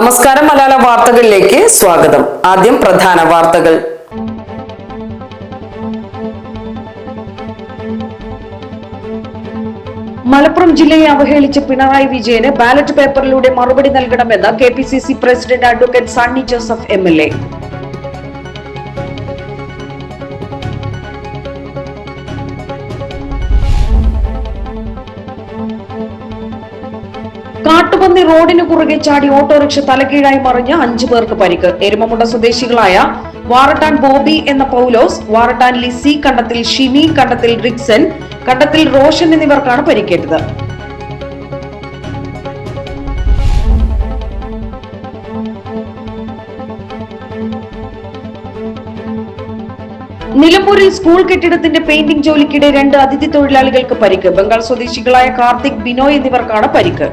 നമസ്കാരം മലയാള വാർത്തകളിലേക്ക് സ്വാഗതം. ആദ്യം പ്രധാന വാർത്തകൾ. മലപ്പുറം ജില്ലയെ അവഹേളിച്ച് പിണറായി വിജയന് ബാലറ്റ് പേപ്പറിലൂടെ മറുപടി നൽകണമെന്ന് K P C C president advocate Sunny Joseph M L A. റോഡിന് കുറുകെ ചാടി ഓട്ടോറിക്ഷ തലകീഴായി മറിഞ്ഞ് അഞ്ചു പേർക്ക് പരിക്ക്. എരുമമുണ്ട സ്വദേശികളായ വാറട്ടാൻ ബോബി എന്ന പൗലോസ് വാറട്ടാൻ ലിസി കണ്ടത്തിൽ ഷിമി കണ്ടത്തിൽ റിക്സൻ കണ്ടത്തിൽ റോഷൻ എന്നിവർക്കാണ് പരിക്കേറ്റത്. നിലമ്പൂരിൽ സ്കൂൾ കെട്ടിടത്തിന്റെ പെയിന്റിംഗ് ജോലിക്കിടെ രണ്ട് അതിഥി തൊഴിലാളികൾക്ക് പരിക്ക്. ബംഗാൾ സ്വദേശികളായ കാർത്തിക് ബിനോയ് എന്നിവർക്കാണ് പരിക്ക്.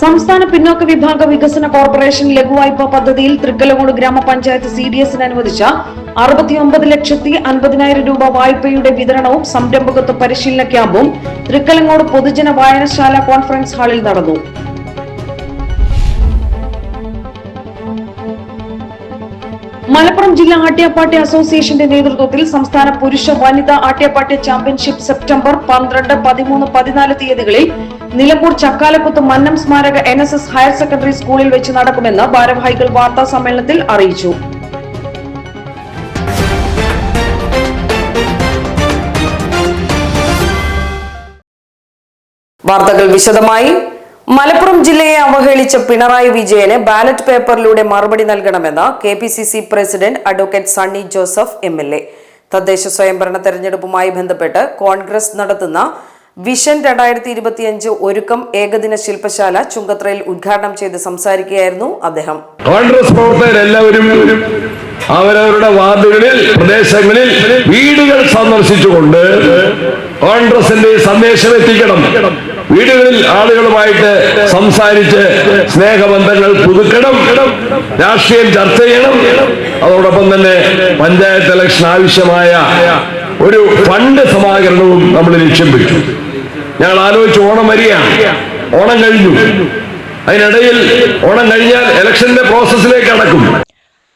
സംസ്ഥാന പിന്നോക്ക വിഭാഗ വികസന കോർപ്പറേഷൻ ലഘുവായ്പ പദ്ധതിയിൽ തൃക്കലമൂട് ഗ്രാമപഞ്ചായത്ത് സി ഡി എസിന് അനുവദിച്ച അറുപത്തിയൊമ്പത് ലക്ഷത്തി അൻപതിനായിരം രൂപ വായ്പയുടെ വിതരണവും സംരംഭകത്വ പരിശീലന ക്യാമ്പും തൃക്കലങ്ങോട് പൊതുജന വായനശാല കോൺഫറൻസ് ഹാളിൽ നടന്നു. മലപ്പുറം ജില്ലാ ആട്ട്യാപ്പാട്ട് അസോസിയേഷന്റെ നേതൃത്വത്തിൽ സംസ്ഥാന പുരുഷ വനിതാ ആട്ട്യാപ്പാട്ട് ചാമ്പ്യൻഷിപ്പ് സെപ്റ്റംബർ പന്ത്രണ്ട് പതിമൂന്ന് പതിനാല് തീയതികളിൽ നിലമ്പൂർ ചക്കാലക്കുത്ത് മന്നം സ്മാരക N S S higher secondary സ്കൂളിൽ വെച്ച് നടക്കുമെന്ന് ഭാരവാഹികൾ വാർത്താ സമ്മേളനത്തിൽ അറിയിച്ചു. വാർത്തകൾ വിശദമായി. മലപ്പുറം ജില്ലയെ അവഹേളിച്ച പിണറായി വിജയന് ബാലറ്റ് പേപ്പറിലൂടെ മറുപടി നൽകണമെന്ന് K P C C president advocate Sunny Joseph M L A. തദ്ദേശ സ്വയംഭരണ തെരഞ്ഞെടുപ്പുമായി ബന്ധപ്പെട്ട് കോൺഗ്രസ് നടത്തുന്ന വിഷൻ രണ്ടായിരത്തി ഇരുപത്തിയഞ്ച് ഒരുക്കം ഏകദിന ശില്പശാല ചുങ്കത്രയിൽ ഉദ്ഘാടനം ചെയ്ത് സംസാരിക്കുകയായിരുന്നു അദ്ദേഹം. കോൺഗ്രസ് പ്രവർത്തകരെല്ലാവരും അവരവരുടെ വാർഡുകളിൽ പ്രദേശങ്ങളിൽ വീടുകൾ സന്ദർശിച്ചുകൊണ്ട് കോൺഗ്രസിന്റെ സന്ദേശം എത്തിക്കണം. വീടുകളിൽ ആളുകളുമായിട്ട് സംസാരിച്ച് സ്നേഹബന്ധങ്ങൾ പുതുക്കണം രാഷ്ട്രീയം ചർച്ച ചെയ്യണം. അതോടൊപ്പം തന്നെ പഞ്ചായത്ത് ഇലക്ഷൻ ആവശ്യമായ ഒരു ഫണ്ട് സമാഹരണവും നമ്മൾ ലക്ഷ്യം വെച്ചു ഞങ്ങൾ ആലോചിച്ച് ഓണം വരികയാണ്. ഓണം കഴിഞ്ഞു. അതിനിടയിൽ ഓണം കഴിഞ്ഞാൽ ഇലക്ഷന്റെ പ്രോസസ്സിലേക്ക് അടക്കും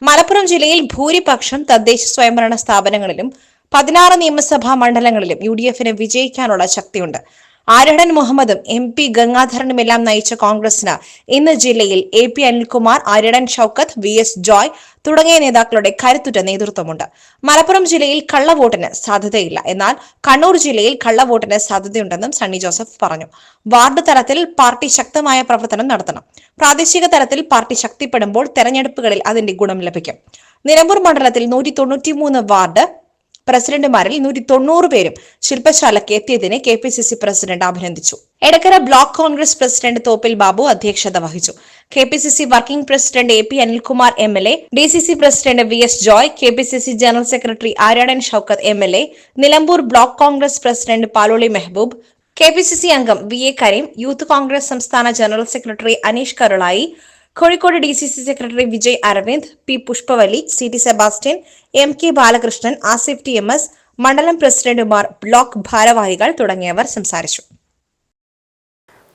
മലപ്പുറം ജില്ലയിൽ ഭൂരിപക്ഷം തദ്ദേശ സ്വയംഭരണ സ്ഥാപനങ്ങളിലും പതിനാറ് നിയമസഭാ മണ്ഡലങ്ങളിലും യു ഡി എഫിന് വിജയിക്കാനുള്ള ശക്തിയുണ്ട്. ആരടൻ മുഹമ്മദും എം പി ഗംഗാധരനുമെല്ലാം നയിച്ച കോൺഗ്രസിന് ഇന്ന് ജില്ലയിൽ A P Anilkumar Aryadan Shoukath V S Joy തുടങ്ങിയ നേതാക്കളുടെ കരുത്തുറ്റ നേതൃത്വമുണ്ട്. മലപ്പുറം ജില്ലയിൽ കള്ളവോട്ടിന് സാധ്യതയില്ല. എന്നാൽ കണ്ണൂർ ജില്ലയിൽ കള്ളവോട്ടിന് സാധ്യതയുണ്ടെന്നും സണ്ണി ജോസഫ് പറഞ്ഞു. വാർഡ് തലത്തിൽ പാർട്ടി ശക്തമായ പ്രവർത്തനം നടത്തണം. പ്രാദേശിക തലത്തിൽ പാർട്ടി ശക്തിപ്പെടുമ്പോൾ തെരഞ്ഞെടുപ്പുകളിൽ അതിന്റെ ഗുണം ലഭിക്കും. നിലമ്പൂർ മണ്ഡലത്തിൽ നൂറ്റി വാർഡ് പ്രസിഡന്റുമാരിൽ നൂറ്റി തൊണ്ണൂറ് പേരും ശില്പശാലയ്ക്ക് എത്തിയതിനെ K P C C president അഭിനന്ദിച്ചു. Edakkara block Congress president Thoppil Babu അധ്യക്ഷത വഹിച്ചു. K P C C working president A P Anilkumar M L A D C C president V S Joy K P C C general secretary Aryadan Shoukath M L A Nilambur block Congress president Paloli Mehaboob K P C C അംഗം V A Kareem youth Congress സംസ്ഥാന general secretary Aneesh Karulai Kozhikode D C C secretary Vijay Aravind P Pushpavali C T Sebastian M K Balakrishnan Asif T M S മണ്ഡലം പ്രസിഡന്റുമാർ block ഭാരവാഹികൾ തുടങ്ങിയവർ സംസാരിച്ചു.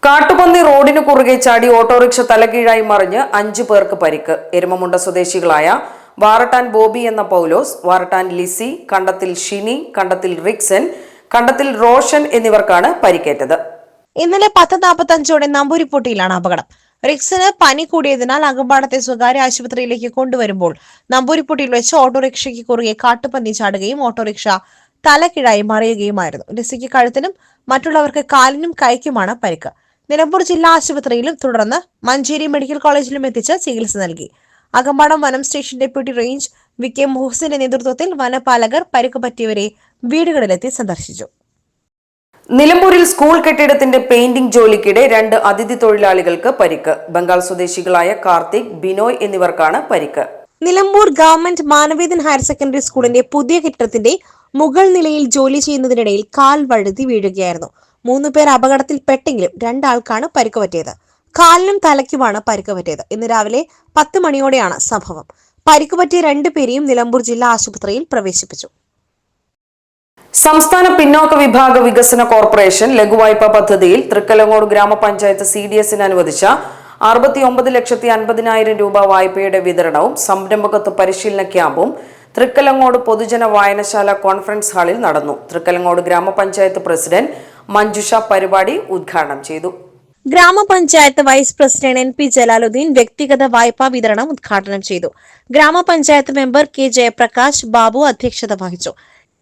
കാട്ടുപന്നി റോഡിന് കുറുകെ ചാടി ഓട്ടോറിക്ഷ തലകീഴായി മറിഞ്ഞ് അഞ്ചു പേർക്ക് പരിക്ക്. എരുമമുണ്ട സ്വദേശികളായ വാറട്ടാൻ ബോബി എന്ന പൗലോസ് വാറട്ടാൻ ലിസി കണ്ടത്തിൽ ഷിനി കണ്ടത്തിൽ റിക്സൻ കണ്ടത്തിൽ റോഷൻ എന്നിവർക്കാണ് പരിക്കേറ്റത്. ഇന്നലെ പത്ത് നാൽപ്പത്തി അഞ്ചോടെ നമ്പൂരിപ്പൊട്ടിയിലാണ് അപകടം. റിക്സിന് പനി കൂടിയതിനാൽ അകമ്പാടത്തെ സ്വകാര്യ ആശുപത്രിയിലേക്ക് കൊണ്ടുവരുമ്പോൾ നമ്പൂരിപ്പൊട്ടിയിൽ വെച്ച് ഓട്ടോറിക്ഷയ്ക്ക് കുറുകെ കാട്ടുപന്നി ചാടുകയും ഓട്ടോറിക്ഷ തലക്കിഴായി മറിയുകയുമായിരുന്നു. ലിസിക്ക് കഴുത്തിനും മറ്റുള്ളവർക്ക് കാലിനും കൈക്കുമാണ് പരിക്ക്. നിലമ്പൂർ ജില്ലാ ആശുപത്രിയിലും തുടർന്ന് മഞ്ചേരി മെഡിക്കൽ കോളേജിലും എത്തിച്ച് ചികിത്സ നൽകി. അകമ്പാടം വനം station deputy range V K മുഹസിന്റെ നേതൃത്വത്തിൽ വനപാലകർ പരിക്ക് പറ്റിയവരെ വീടുകളിലെത്തി സന്ദർശിച്ചു. നിലമ്പൂരിൽ സ്കൂൾ കെട്ടിടത്തിന്റെ പെയിന്റിംഗ് ജോലിക്കിടെ രണ്ട് അതിഥി തൊഴിലാളികൾക്ക് പരിക്ക്. ബംഗാൾ സ്വദേശികളായ കാർത്തിക് ബിനോയ് എന്നിവർക്കാണ് പരിക്ക്. Nilambur government Manavedan higher secondary സ്കൂളിന്റെ പുതിയ കെട്ടിടത്തിന്റെ മുകൾ നിലയിൽ ജോലി ചെയ്യുന്നതിനിടയിൽ കാൽ വഴുതി വീഴുകയായിരുന്നു. മൂന്ന് പേർ അപകടത്തിൽപ്പെട്ടെങ്കിലും രണ്ടാൾക്കാണ് പരിക്ക് പറ്റിയത് കാലിനും തലയ്ക്കുമാണ് പരിക്ക് പറ്റിയത് ഇന്ന് രാവിലെ പത്ത് മണിയോടെയാണ് സംഭവം. പരിക്ക് പറ്റിയ രണ്ടു പേരെയും നിലമ്പൂർ ജില്ലാ ആശുപത്രിയിൽ പ്രവേശിപ്പിച്ചു. സംസ്ഥാന പിന്നോക്ക വിഭാഗ വികസന കോർപ്പറേഷൻ ലഘുവായ്പ പദ്ധതിയിൽ തൃക്കലങ്ങോട് ഗ്രാമപഞ്ചായത്ത് സി ഡി എസിന് അനുവദിച്ച അറുപത്തിയൊമ്പത് ലക്ഷത്തി അൻപതിനായിരം രൂപ വായ്പയുടെ വിതരണവും സംരംഭകത്വ പരിശീലന ക്യാമ്പും തൃക്കലങ്ങോട് പൊതുജന വായനശാല കോൺഫറൻസ് ഹാളിൽ നടന്നു. തൃക്കലങ്ങോട് ഗ്രാമപഞ്ചായത്ത് പ്രസിഡന്റ് മഞ്ജുഷ പരിപാടി ഉദ്ഘാടനം ചെയ്തു. ഗ്രാമപഞ്ചായത്ത് vice president N P Jalaluddin വ്യക്തിഗത വായ്പാ വിതരണം ഉദ്ഘാടനം ചെയ്തു. ഗ്രാമപഞ്ചായത്ത് മെമ്പർ കെ ജയപ്രകാശ് ബാബു അധ്യക്ഷത വഹിച്ചു.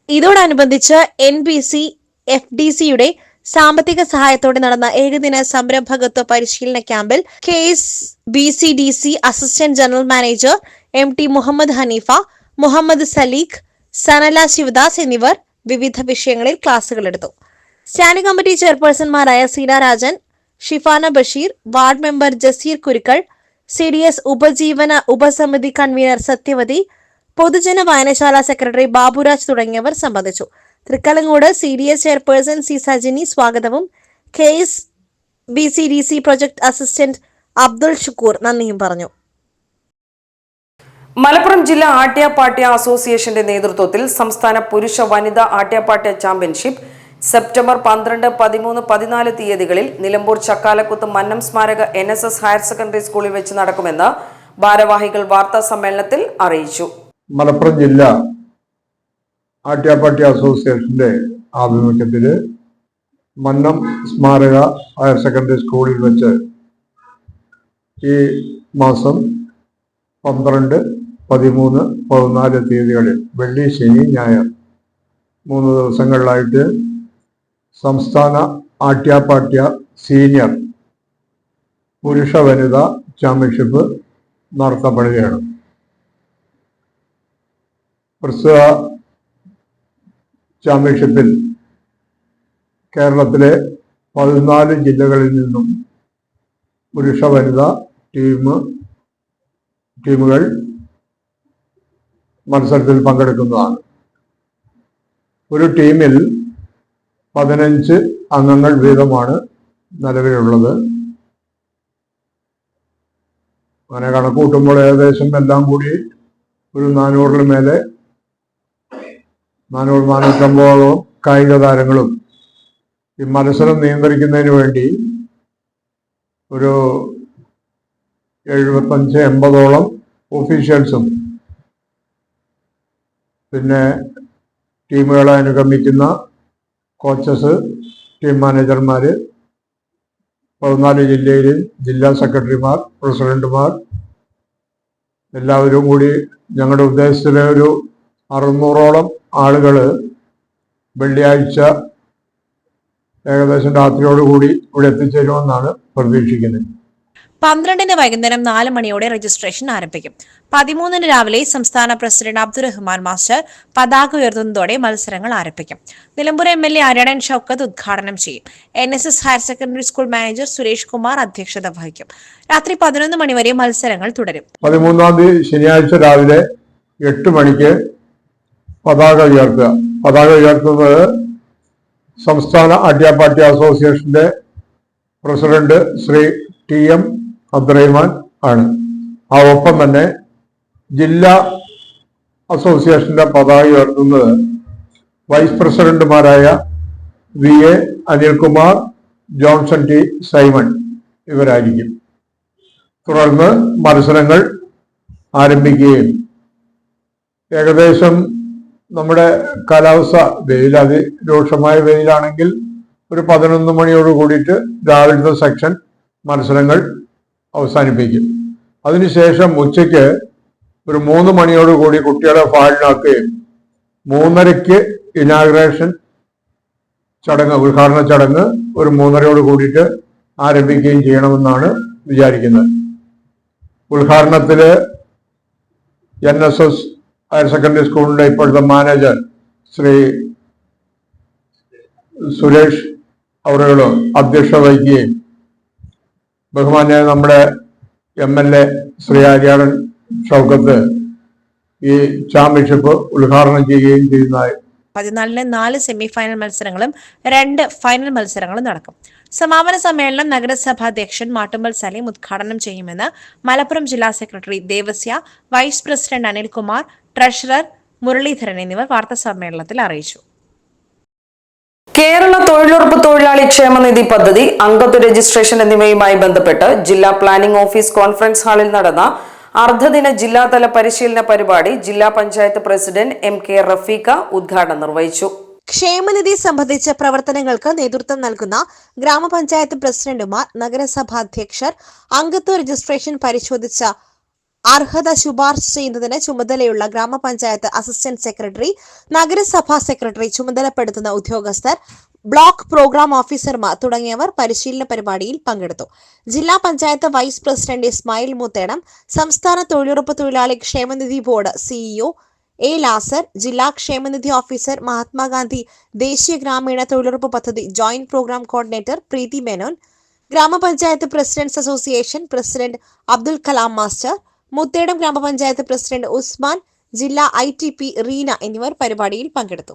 ഇതോടനുബന്ധിച്ച് N B C F D സിയുടെ സാമ്പത്തിക സഹായത്തോടെ നടന്ന ഏഴുദിന സംരംഭകത്വ പരിശീലന ക്യാമ്പിൽ K S B C D C assistant general manager M T Muhammad Hanifa Muhammad Saleekh Sanala Shivadas എന്നിവർ വിവിധ വിഷയങ്ങളിൽ ക്ലാസുകൾ എടുത്തു. Standing committee ചെയർപേഴ്സൺമാരായ Seena Rajan Shifana Basheer ward member Jaseer Kurukkal C D S ഉപജീവന ഉപസമിതി കൺവീനർ സത്യവതി പൊതുജന വായനശാല secretary Baburaj തുടങ്ങിയവർ സംബന്ധിച്ചു. Thrikkalangode C D S chairperson C Sajini സ്വാഗതവും K S B C D C project assistant Abdul Shukkur നന്ദിയും പറഞ്ഞു. മലപ്പുറം ജില്ലാ ആട്യാപ്പാട്യ അസോസിയേഷന്റെ നേതൃത്വത്തിൽ സംസ്ഥാന പുരുഷ വനിതാ ആട്യാപ്പാട്യ ചാമ്പ്യൻഷിപ്പ് സെപ്റ്റംബർ പന്ത്രണ്ട് പതിമൂന്ന് പതിനാല് തീയതികളിൽ നിലമ്പൂർ ചക്കാലക്കുത്ത് മന്നം സ്മാരക N S S higher secondary സ്കൂളിൽ വെച്ച് നടക്കുമെന്ന് ഭാരവാഹികൾ വാർത്താ സമ്മേളനത്തിൽ അറിയിച്ചു. മലപ്പുറം ജില്ല ആട്യാപ്പാട്ടി അസോസിയേഷന്റെ ആഭിമുഖ്യത്തിൽ മന്നം സ്മാരക ഹയർ സെക്കൻഡറി സ്കൂളിൽ വെച്ച് ഈ മാസം പന്ത്രണ്ട് പതിമൂന്ന് പതിനാല് തീയതികളിൽ വെള്ളി ശനി ഞായർ മൂന്ന് ദിവസങ്ങളിലായിട്ട് സംസ്ഥാന ആട്യാപാട്യ സീനിയർ പുരുഷ വനിതാ ചാമ്പ്യൻഷിപ്പ് നടത്തപ്പെടുകയാണ്. പ്രസ്തുത ചാമ്പ്യൻഷിപ്പിൽ കേരളത്തിലെ പതിനാല് ജില്ലകളിൽ നിന്നും പുരുഷ വനിത ടീം ടീമുകൾ മത്സരത്തിൽ പങ്കെടുക്കുന്നതാണ്. ഒരു ടീമിൽ പതിനഞ്ച് അംഗങ്ങൾ വീതമാണ് നിലവിലുള്ളത്. അങ്ങനെ കണക്കൂട്ടുമ്പോൾ ഏകദേശം എല്ലാം കൂടി ഒരു നാനൂറിന് മേലെ നാനൂറ് നാനൂറ്റമ്പതോളം കായിക താരങ്ങളും ഈ മത്സരം നിയന്ത്രിക്കുന്നതിന് വേണ്ടി ഒരു എഴുപത്തഞ്ച് എൺപതോളം ഒഫീഷ്യൽസും പിന്നെ ടീമുകളെ അനുഗമിക്കുന്ന കോച്ചസ് ടീം മാനേജർമാർ പതിനാല് ജില്ലയിൽ ജില്ലാ സെക്രട്ടറിമാർ പ്രസിഡന്റുമാർ എല്ലാവരും കൂടി ഞങ്ങളുടെ ഉദ്ദേശത്തിലെ ഒരു അറുന്നൂറോളം ആളുകൾ വെള്ളിയാഴ്ച ഏകദേശം രാത്രിയോടുകൂടി ഇവിടെ എത്തിച്ചേരുമെന്നാണ് പ്രതീക്ഷിക്കുന്നത്. പന്ത്രണ്ടിന് വൈകുന്നേരം നാല് മണിയോടെ രജിസ്ട്രേഷൻ ആരംഭിക്കും. പതിമൂന്നിന് രാവിലെ സംസ്ഥാന പ്രസിഡന്റ് അബ്ദുറഹ്മാൻ മാസ്റ്റർ പതാക ഉയർത്തുന്നതോടെ മത്സരങ്ങൾ ആരംഭിക്കും. Nilambur M L A Aranan Shoukath ഉദ്ഘാടനം ചെയ്യും. N S S higher secondary school manager Suresh Kumar അധ്യക്ഷത വഹിക്കും. രാത്രി പതിനൊന്ന് മണിവരെ മത്സരങ്ങൾ തുടരും. പതിമൂന്നാം തീയതി ശനിയാഴ്ച രാവിലെ എട്ട് മണിക്ക് പതാക ഉയർത്തുക. പതാക ഉയർത്തുന്നത് സംസ്ഥാന അഡ്യാപാഠ്യ അസോസിയേഷന്റെ president Shri T M Abdurahiman ആണ്. ആ ഒപ്പം തന്നെ ജില്ലാ അസോസിയേഷന്റെ പതാക ഉയർത്തുന്നത് വൈസ് പ്രസിഡന്റുമാരായ V A Anilkumar Johnson T Simon ഇവരായിരിക്കും. തുടർന്ന് മത്സരങ്ങൾ ആരംഭിക്കുകയും ഏകദേശം നമ്മുടെ കാലാവസ്ഥ വെയിൽ അതിരൂക്ഷമായ വെയിലാണെങ്കിൽ ഒരു പതിനൊന്ന് മണിയോട് കൂടിയിട്ട് രാവിലത്തെ സെക്ഷൻ മത്സരങ്ങൾ അവസാനിപ്പിക്കും. അതിനുശേഷം ഉച്ചയ്ക്ക് ഒരു മൂന്ന് മണിയോട് കൂടി കുട്ടികളെ ഫാളിനാക്കുകയും മൂന്നരയ്ക്ക് ഇനാഗ്രേഷൻ ചടങ്ങ് ഉദ്ഘാടന ചടങ്ങ് ഒരു മൂന്നരയോട് കൂടിയിട്ട് ആരംഭിക്കുകയും ചെയ്യണമെന്നാണ് വിചാരിക്കുന്നത്. ഉദ്ഘാടനത്തിൽ N S S higher secondary സ്കൂളിന്റെ ഇപ്പോഴത്തെ മാനേജർ ശ്രീ സുരേഷ് അവരുകൾ അധ്യക്ഷത വഹിക്കുകയും ബഹുമാന്യ നമ്മുടെ M L A Shri Aryadan Shoukath ഈ ചാമ്പ്യൻഷിപ്പ് ഉദ്ഘാടനം ചെയ്യുകയും ചെയ്യുന്നതായി പതിനാലിന് നാല് സെമി ഫൈനൽ മത്സരങ്ങളും രണ്ട് ഫൈനൽ മത്സരങ്ങളും നടക്കും. സമാപന സമ്മേളനം നഗരസഭാ അധ്യക്ഷൻ മാട്ടുമ്പൽ സലീം ഉദ്ഘാടനം ചെയ്യുമെന്ന് മലപ്പുറം ജില്ലാ secretary Devasya vice president Anilkumar treasurer Muraleedharan എന്നിവർ വാർത്താ സമ്മേളനത്തിൽ അറിയിച്ചു. കേരള തൊഴിലുറപ്പ് തൊഴിലാളി ക്ഷേമനിധി പദ്ധതി അംഗത്വ രജിസ്ട്രേഷൻ എന്നിവയുമായി ബന്ധപ്പെട്ട് ജില്ലാ പ്ലാനിംഗ് ഓഫീസ് കോൺഫറൻസ് ഹാളിൽ നടന്ന അർദ്ധദിന ജില്ലാതല പരിശീലന പരിപാടി ജില്ലാ panchayat president M K Rafeekha ഉദ്ഘാടനം നിർവഹിച്ചു. ക്ഷേമനിധി സംബന്ധിച്ച പ്രവർത്തനങ്ങൾക്ക് നേതൃത്വം നൽകുന്ന ഗ്രാമപഞ്ചായത്ത് പ്രസിഡന്റുമാർ നഗരസഭാധ്യക്ഷർ അംഗത്വ രജിസ്ട്രേഷൻ പരിശോധിച്ച അർഹത ശുപാർശ ചെയ്യുന്നതിന് ചുമതലയുള്ള ഗ്രാമപഞ്ചായത്ത് അസിസ്റ്റന്റ് സെക്രട്ടറി നഗരസഭാ സെക്രട്ടറി ചുമതലപ്പെടുത്തുന്ന ഉദ്യോഗസ്ഥർ ബ്ലോക്ക് പ്രോഗ്രാം ഓഫീസർമാർ തുടങ്ങിയവർ പരിശീലന പരിപാടിയിൽ പങ്കെടുത്തു. ജില്ലാ പഞ്ചായത്ത് വൈസ് പ്രസിഡന്റ് ഇസ്മായിൽ മുത്തേടം സംസ്ഥാന തൊഴിലുറപ്പ് തൊഴിലാളി ക്ഷേമനിധി ബോർഡ് സിഇഒ എ ലാസർ ജില്ലാ ക്ഷേമനിധി ഓഫീസർ മഹാത്മാഗാന്ധി ദേശീയ ഗ്രാമീണ തൊഴിലുറപ്പ് പദ്ധതി joint program coordinator Preethi Menon ഗ്രാമപഞ്ചായത്ത് presidents association president Abdul Kalam master Muthedam ഗ്രാമപഞ്ചായത്ത് പ്രസിഡന്റ് ഉസ്മാൻ ജില്ലാ ഐ റീന എന്നിവർ പരിപാടിയിൽ പങ്കെടുത്തു.